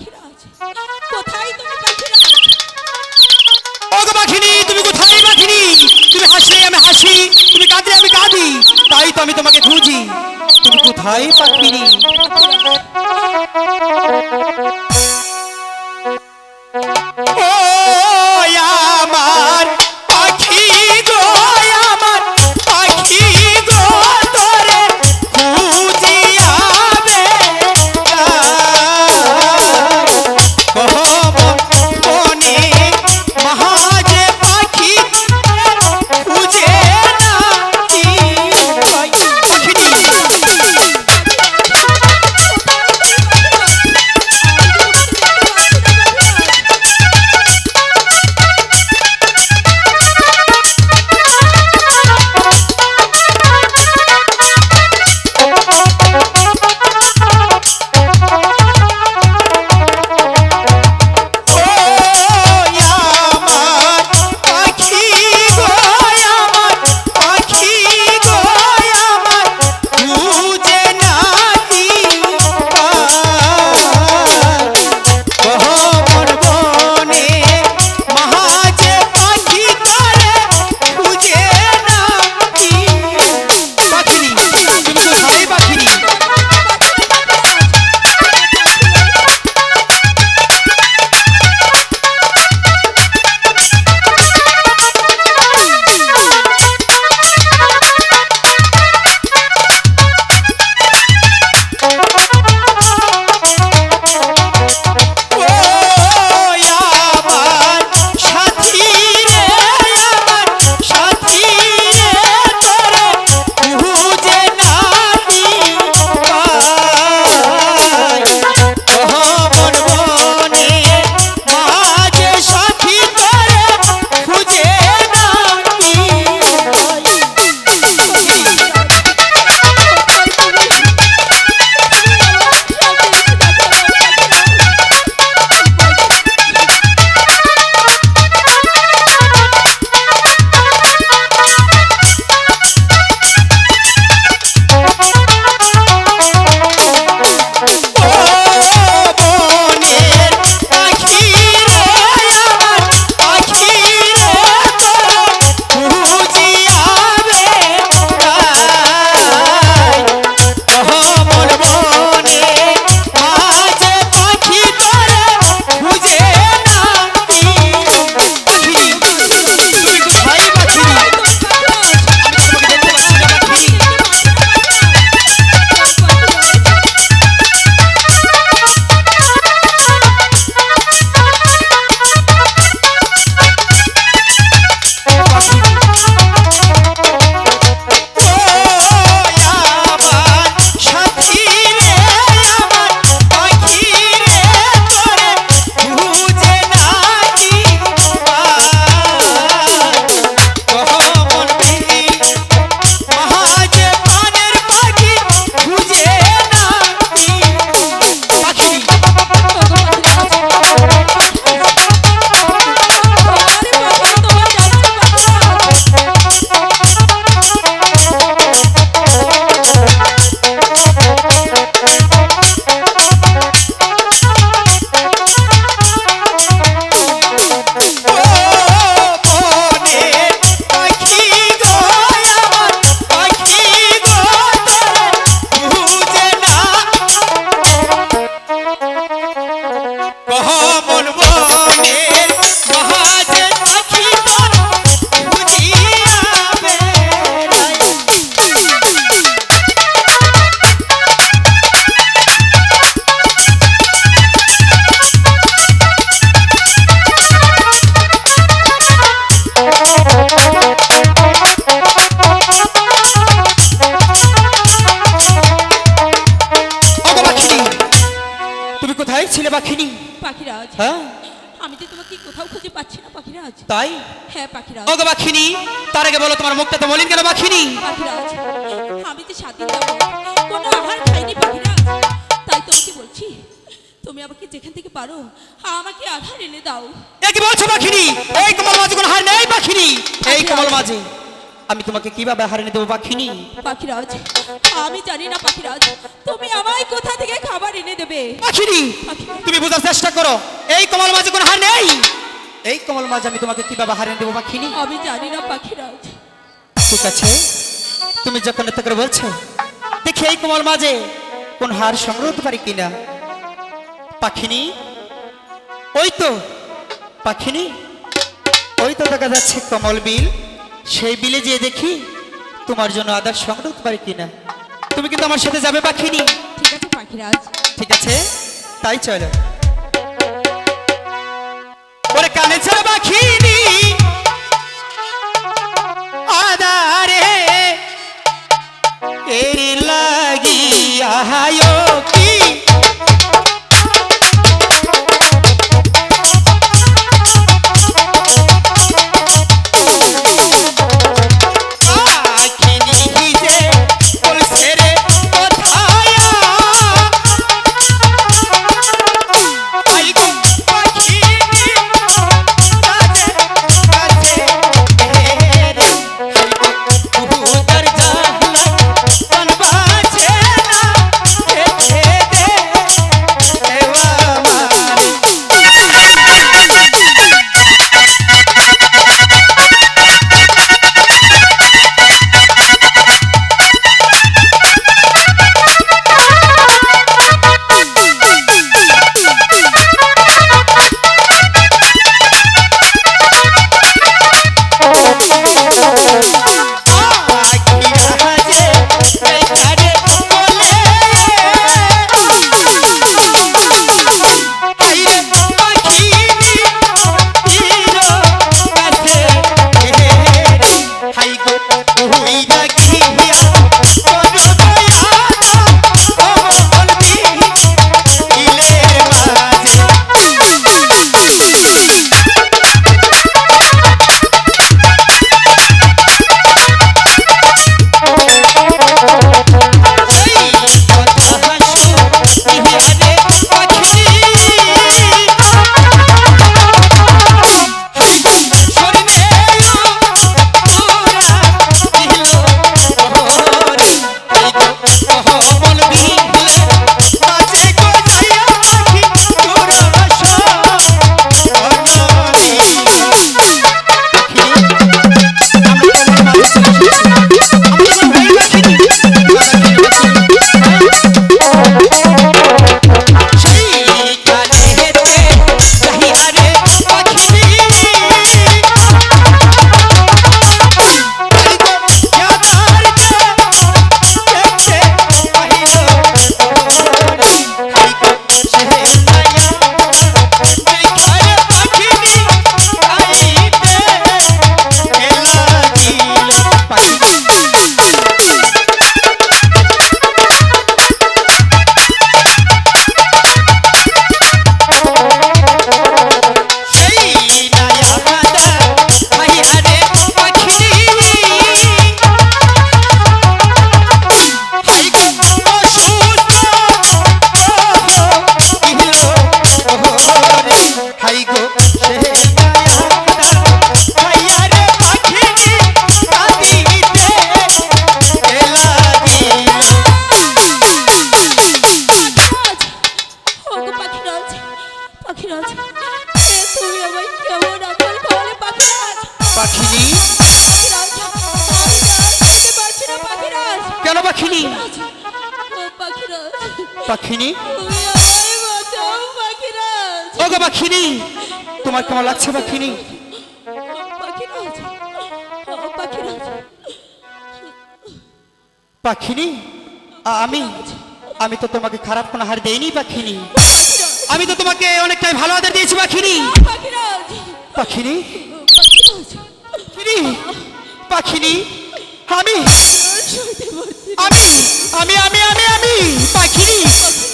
পাখিরাজ কোথায় তুমি পাখিরাজ ওগো পাখিনি, তুমি কোথায় আমি হাসি, তুমি কাঁদলে আমি কাঁদি, তাই তো আমি তোমাকে খুঁজি। তুমি কোথায় পাখিনি মাখিনি তার আগে বলো তোমার মুখটা তো মলিন কেন মাখিনি আমি তো কোনো আহার খাইনি পাখিরাজ তাই তোমাকে বলছি তুমি আমাকে যেখান থেকে পারো আমাকে আধার এনে দাও। বলছো পাখিনি এই হার নেই পাখিনি এই আমি তোমাকে কীভাবে হার এনে দেবো পাখিনি পাখিরাজ আমি জানি না পাখিরাজ তুমি আমায় কোথা থেকে খাবার এনে দেবে? পাখিনি তুমি বোঝার চেষ্টা করো এই কমল মাঝে কোন হার নেই এই কমল মাঝে আমি তোমাকে কীভাবে হারিয়ে দেবো পাখিনি? আমি জানি না পাখিরাজ ঠিক আছে। তুমি যখন এত করে বলছো দেখি এই কমল মাঝে কোন হার সংগ্রহ হতে পারি কিনা। পাখিনি? ওই তো পাখিনি? ওই তো দেখা যাচ্ছে কমল বিল। সেই বিলে যেয়ে দেখি তোমার জন্য আদার সংগ্রহ পারি কিনা। তুমি কিন্তু আমার সাথে যাবে পাখিনি। ঠিক আছে পাখিরাজ ঠিক আছে। তাই চলো। কানে ছেড়ে পাখিনি। আদারে এর লাগিয়া গো আমি তো তোমাকে খারাপ কোনো হার দেইনি পাখিনি। আমি তো তোমাকে অনেকটাই ভালো আদর দিয়েছি পাখিনি। পাখিরাজ। পাখিনি? পাখিনি? আমি? আমি? আমি আমি আমি আমি? পাখিনি?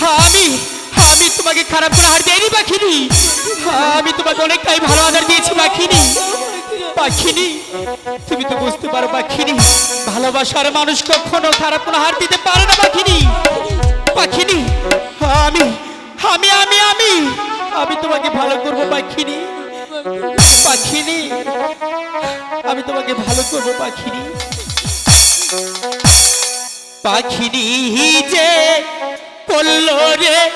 হ্যাঁ, আমি? আমি তোমাকে খারাপ করে হার দেইনি পাখিনি। হ্যাঁ, আমি তোমাকে অনেকটাই ভালো আদর দিয়েছি পাখিনি। পাখিনি? তুমি তো বুঝতে পারো পাখিনি। ভালোবাসার মানুষ কখনো খারাপ কোনো হার দিতে পারে না পাখিনি। পাখিনি। আমি আমি আমি আমি আমি তোমাকে ভালো করব পাখিনি। পাখিনি। আমি তোমাকে ভালো করব পাখিনি। পাখিনি যে করল রে।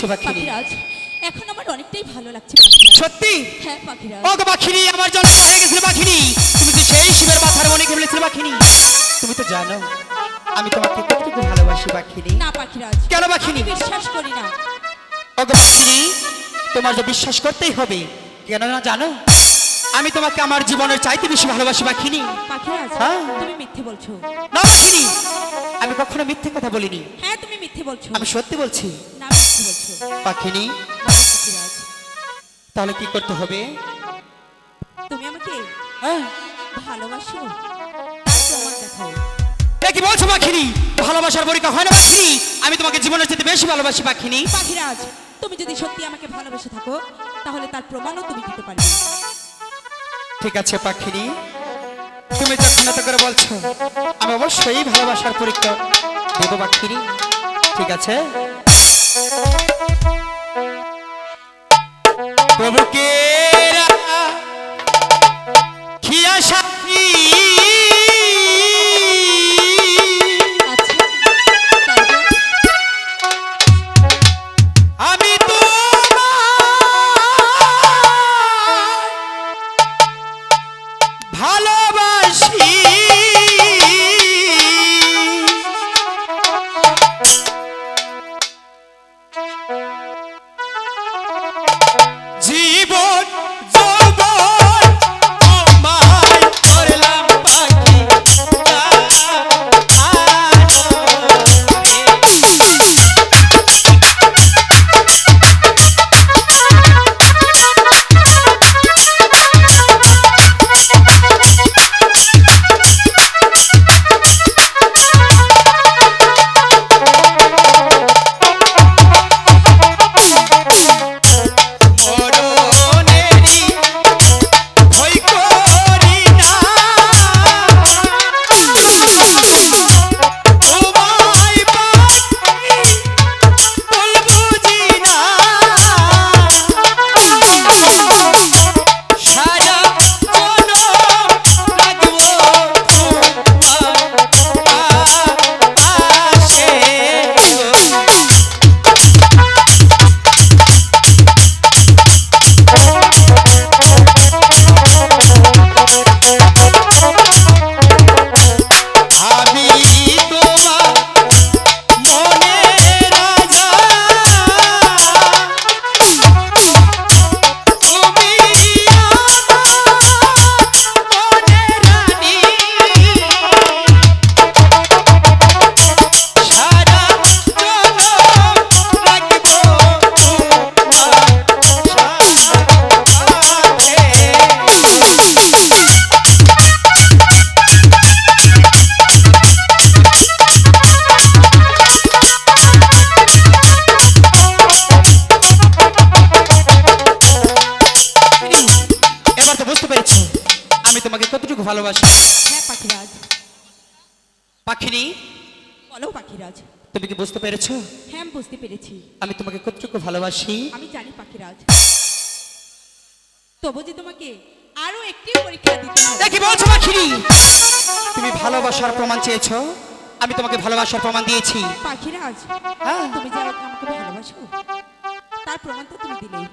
লাগছে পাখিরাজ এখন আমার অনেকটাই ভালো লাগছে সত্যি? হ্যাঁ পাখিরাজ। ও আমার জন্য গেছিল পাখিনি তুমি তো সেই শিবের মাথার মনে ফেলেছিলে পাখিনি তুমি তো জানো আমি তোমাকে কতটুকু ভালোবাসি পাখিনি না পাখিরাজ কেন পাখিনি? বিশ্বাস করি না। ও তোমার যে বিশ্বাস করতেই হবে। কেন না জানো? আমি তোমাকে আমার জীবনের চাইতে বেশি ভালোবাসি পাখিনি হ্যাঁ। তুমি মিথ্যে বলছো। না পাখিনি আমি কখনো মিথ্যে কথা বলিনি। হ্যাঁ তুমি মিথ্যে বলছো। আমি সত্যি বলছো পাখিনি। তাহলে কি করতে হবে? তুমি আমাকে হ্যাঁ। ভালোবাসো? কি বলছো পাখিনি? ভালোবাসার পরীক্ষা হয় না পাখিনি? আমি তোমাকে জীবনের চেয়ে বেশি ভালোবাসি পাখিনি। পাখিরাজ তুমি যদি সত্যি আমাকে ভালোবেসে থাকো তাহলে তার প্রমাণও তুমি দিতে পারবে। ঠিক আছে পাখিনি। তুমি যখন এত করে বলছো আমি অবশ্যই ভালোবাসার পরীক্ষা দেবো পাখিনি। ঠিক আছে? প্রভুকে পাখিরাজ। তুমি কি বুঝতে পেরেছ? হ্যাঁ আমি বুঝতে পেরেছি। আমি তোমাকে কতটুকু ভালোবাসি? আমি জানি পাখিরাজ। তবু যে তোমাকে আরও একটি পরীক্ষা দিতে হবে। দেখি বলছো পাখিনি তুমি ভালোবাসার প্রমাণ চেয়েছো? আমি তোমাকে ভালোবাসার প্রমাণ দিয়েছি। পাখিরাজ হ্যাঁ। তুমি যে আমাকে ভালোবাসো তার প্রমাণ তো তুমি দিলেই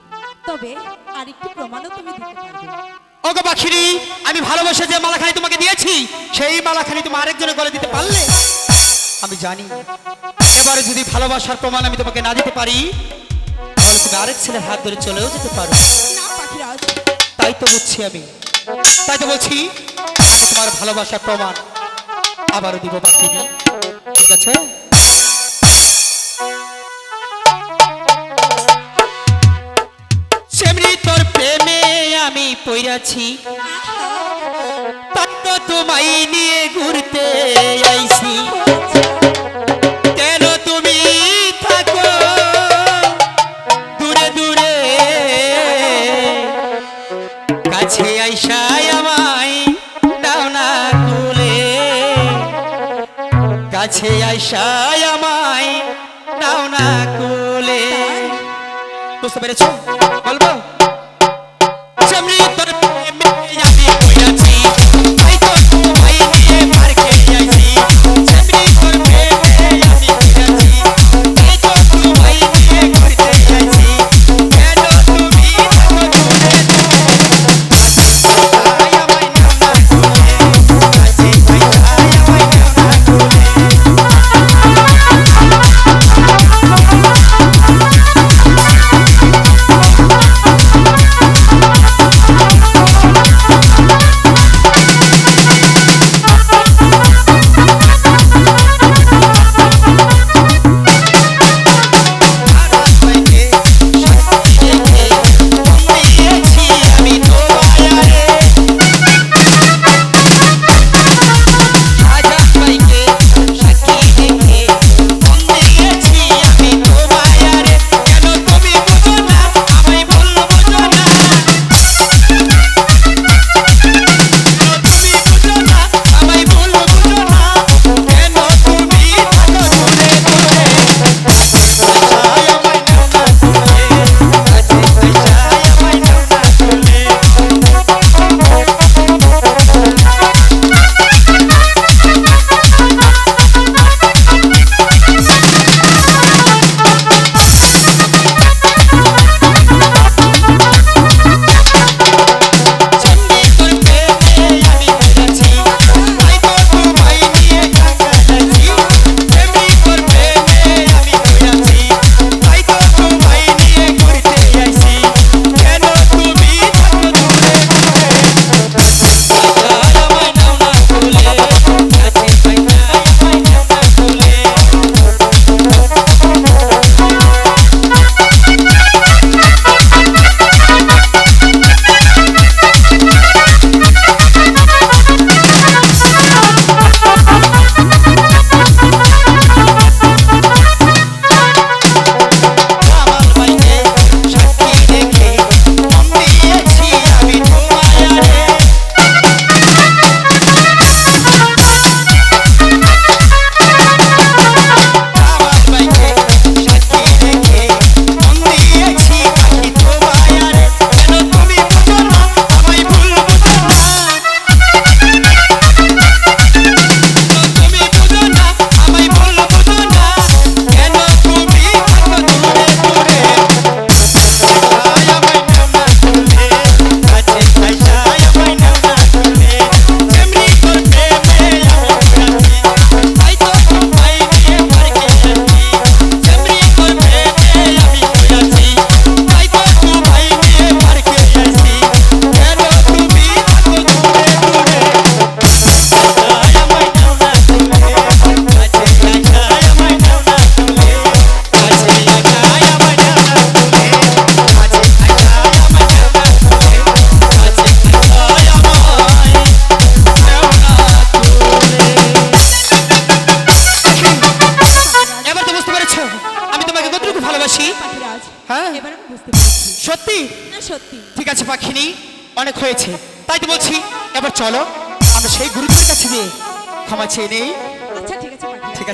তবে আরেকটি প্রমাণও তুমি দিতে পারবে। ওগো পাখিনি আমি ভালোবাসা যে মালাখানি তোমাকে দিয়েছি সেই মালাখানি তুমি আরেকজনের গলে দিতে পারলে? আমি জানি এবারে যদি ভালোবাসার প্রমাণ আমি তোমাকে না দিতে পারি তাহলে তুমি আরেক ছেলের হাত ধরে চলেও যেতে পারো তাই তো বুঝছি আমি তাই তো বলছি তোমার ভালোবাসার প্রমাণ আবারও দিব পাখিনি ঠিক আছে তোর প্রেমে আমি পইরাছি তোমায় নিয়ে ঘুরতে আইছি। কেন তুমি থাকো দূরে দূরে? কাছে আইসাই আমায় দাও না তুলে কাছে আইসাই আমায় দাও না কুলে বুঝতে পেরেছ? বলব? যেমনি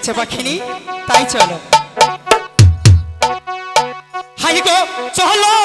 আছে পাখিনি তাই চলো। হাই গো চলো।